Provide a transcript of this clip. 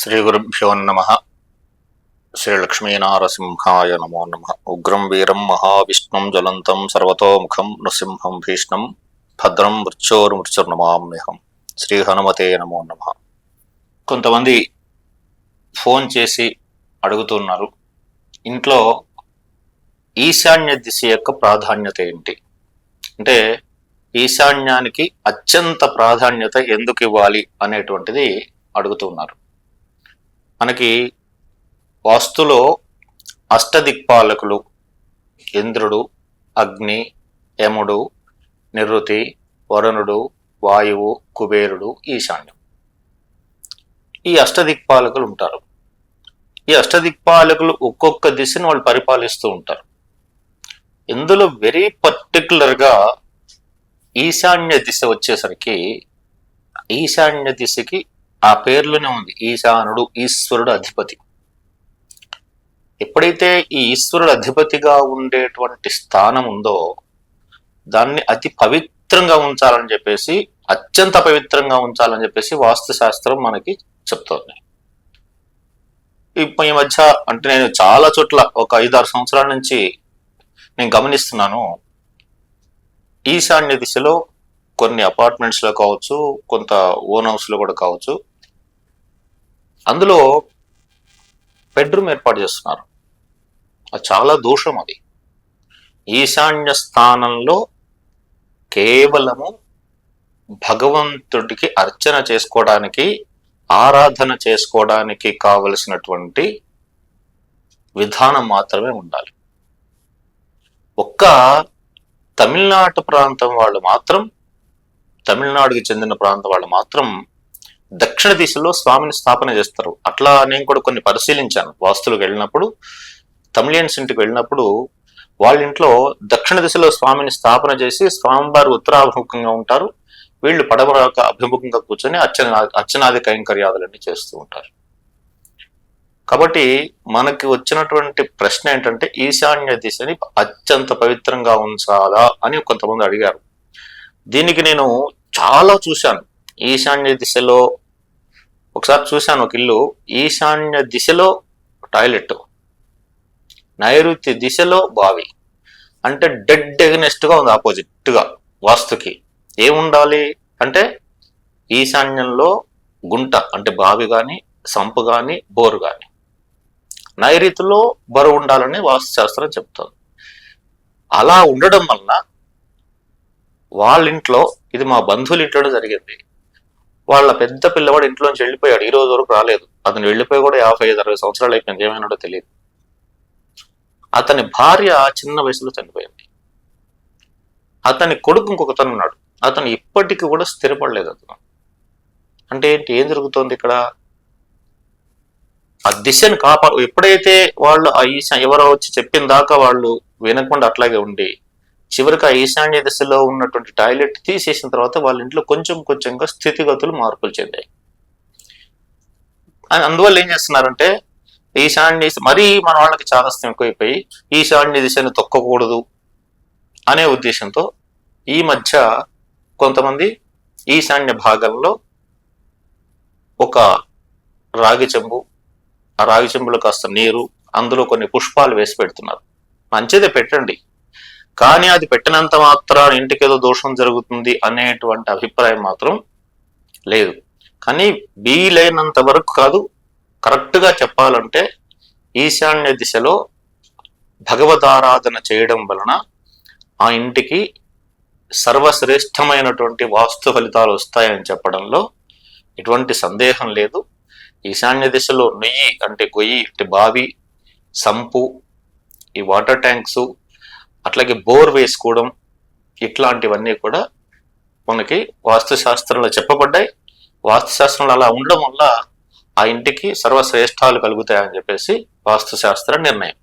శ్రీ గురుభ్యో నమ శ్రీ లక్ష్మీనారసింహాయ నమో నమ ఉగ్రం వీరం మహావిష్ణుం జ్వలంతం సర్వతోముఖం నృసింహం భీష్ణం భద్రం మృత్యోర్మృత్యుర్నమామ్యహం శ్రీ హనుమతే నమో నమ కొంతమంది ఫోన్ చేసి అడుగుతున్నారు ఇంట్లో ఈశాన్య దిశ యొక్క ప్రాధాన్యత ఏంటి? అంటే ఈశాన్యానికి అత్యంత ప్రాధాన్యత ఎందుకు ఇవ్వాలి అనేటువంటిది అడుగుతున్నారు. మనకి వాస్తులో అష్టదిక్పాలకులు ఇంద్రుడు అగ్ని యముడు నిరుతి వరుణుడు వాయువు కుబేరుడు ఈశాన్యం ఈ అష్టదిక్పాలకులు ఉంటారు. ఈ అష్టదిక్పాలకులు ఒక్కొక్క దిశను వాళ్ళు పరిపాలిస్తూ ఉంటారు. ఇందులో వెరీ పర్టికులర్గా ఈశాన్య దిశ వచ్చేసరికి ఈశాన్య దిశకి ఆ పేర్లోనే ఉంది ఈశానుడు ఈశ్వరుడు అధిపతి. ఎప్పుడైతే ఈ ఈశ్వరుడు అధిపతిగా ఉండేటువంటి స్థానం ఉందో దాన్ని అతి పవిత్రంగా ఉంచాలని చెప్పేసి అత్యంత పవిత్రంగా ఉంచాలని చెప్పేసి వాస్తుశాస్త్రం మనకి చెప్తోంది. ఇప్పుడు ఈ మధ్య అంటే నేను చాలా చోట్ల ఒక ఐదారు సంవత్సరాల నుంచి నేను గమనిస్తున్నాను ఈశాన్య దిశలో కొన్ని అపార్ట్మెంట్స్లో కావచ్చు కొంత ఓన్ హౌస్లో కూడా కావచ్చు. అందులో బెడ్రూమ్ ఏర్పాటు చేస్తున్నారు. అది చాలా దోషం అది. ఈశాన్య స్థానంలో కేవలము భగవంతుడికి అర్చన చేసుకోవడానికి ఆరాధన చేసుకోవడానికి కావలసినటువంటి విధానం మాత్రమే ఉండాలి. ఒక్క తమిళనాడు ప్రాంతం వాళ్ళు మాత్రం తమిళనాడుకి చెందిన ప్రాంతం వాళ్ళు మాత్రం దక్షిణ దిశలో స్వామిని స్థాపన చేస్తారు. అట్లా నేను కూడా కొన్ని పరిశీలించాను. వాస్తులకు వెళ్ళినప్పుడు తమిళియన్స్ ఇంటికి వెళ్ళినప్పుడు వాళ్ళ ఇంట్లో దక్షిణ దిశలో స్వామిని స్థాపన చేసి స్వామివారు ఉత్తరాభిముఖంగా ఉంటారు. వీళ్ళు పడమర అభిముఖంగా కూర్చొని అర్చన అర్చనాది కైంకర్యాదులన్నీ చేస్తూ ఉంటారు. కాబట్టి మనకి వచ్చినటువంటి ప్రశ్న ఏంటంటే ఈశాన్య దిశని అత్యంత పవిత్రంగా ఉంచాలా అని కొంతమంది అడిగారు. దీనికి నేను చాలా చూశాను. ఈశాన్య దిశలో ఒకసారి చూశాను ఒక ఇల్లు. ఈశాన్య దిశలో టాయిలెట్. నైరుతి దిశలో బావి. అంటే డెడ్ ఎగ్నెస్ట్గా ఉంది ఆపోజిట్గా వాస్తుకి. ఏముండాలి అంటే ఈశాన్యంలో గుంట అంటే బావి కానీ సంపు కానీ బోరు కానీ నైరుతిలో బరువు ఉండాలని వాస్తుశాస్త్రం చెప్తుంది. అలా ఉండడం వలన వాళ్ళ ఇంట్లో ఇది మా బంధువుల ఇంట్లో జరిగింది. వాళ్ళ పెద్ద పిల్లవాడు ఇంట్లోంచి వెళ్ళిపోయాడు. ఈ రోజు వరకు రాలేదు. అతను వెళ్ళిపోయి కూడా యాభై ఐదు అరవై సంవత్సరాలు అయిపోయింది. ఏమైనాడో తెలియదు అతని భార్య చిన్న వయసులో చనిపోయింది. అతని కొడుకు ఇంకొకతను ఉన్నాడు. అతను ఇప్పటికీ కూడా స్థిరపడలేదు అతను. అంటే ఏంటి? ఏం జరుగుతోంది ఇక్కడ? ఆ దిశను కాపా ఎప్పుడైతే వాళ్ళు ఆ ఈశా ఎవరో వచ్చి చెప్పిన దాకా వాళ్ళు వినకుండా అట్లాగే ఉండి చివరికి ఆ ఈశాన్య దిశలో ఉన్నటువంటి టాయిలెట్ తీసేసిన తర్వాత వాళ్ళ ఇంట్లో కొంచెం కొంచెంగా స్థితిగతులు మార్పులు చెందాయి. అందువల్ల ఏం చేస్తున్నారంటే ఈశాన్య మరీ మన వాళ్ళకి చాదస్తం ఎక్కువైపోయి ఈశాన్య దిశను తొక్కకూడదు అనే ఉద్దేశంతో ఈ మధ్య కొంతమంది ఈశాన్య భాగంలో ఒక రాగి చెంబు ఆ రాగి చెంబులో కాస్త నీరు అందులో కొన్ని పుష్పాలు వేసి పెడుతున్నారు. మంచిదే పెట్టండి. కానీ అది పెట్టినంత మాత్రాన ఇంటికి ఏదో దోషం జరుగుతుంది అనేటువంటి అభిప్రాయం మాత్రం లేదు. కానీ వీలైనంత వరకు కాదు కరెక్ట్గా చెప్పాలంటే ఈశాన్య దిశలో భగవదారాధన చేయడం వలన ఆ ఇంటికి సర్వశ్రేష్టమైనటువంటి వాస్తు ఫలితాలు వస్తాయని చెప్పడంలో ఎటువంటి సందేహం లేదు. ఈశాన్య దిశలో నెయ్యి అంటే గొయ్యి అంటే బావి సంపు ఈ వాటర్ ట్యాంక్స్ అట్లాగే బోర్ వేసుకోవడం ఇట్లాంటివన్నీ కూడా మనకి వాస్తుశాస్త్రంలో చెప్పబడ్డాయి. వాస్తుశాస్త్రంలో అలా ఉండడం వల్ల ఆ ఇంటికి సర్వశ్రేష్టాలు కలుగుతాయని చెప్పేసి వాస్తుశాస్త్ర నిర్ణయం.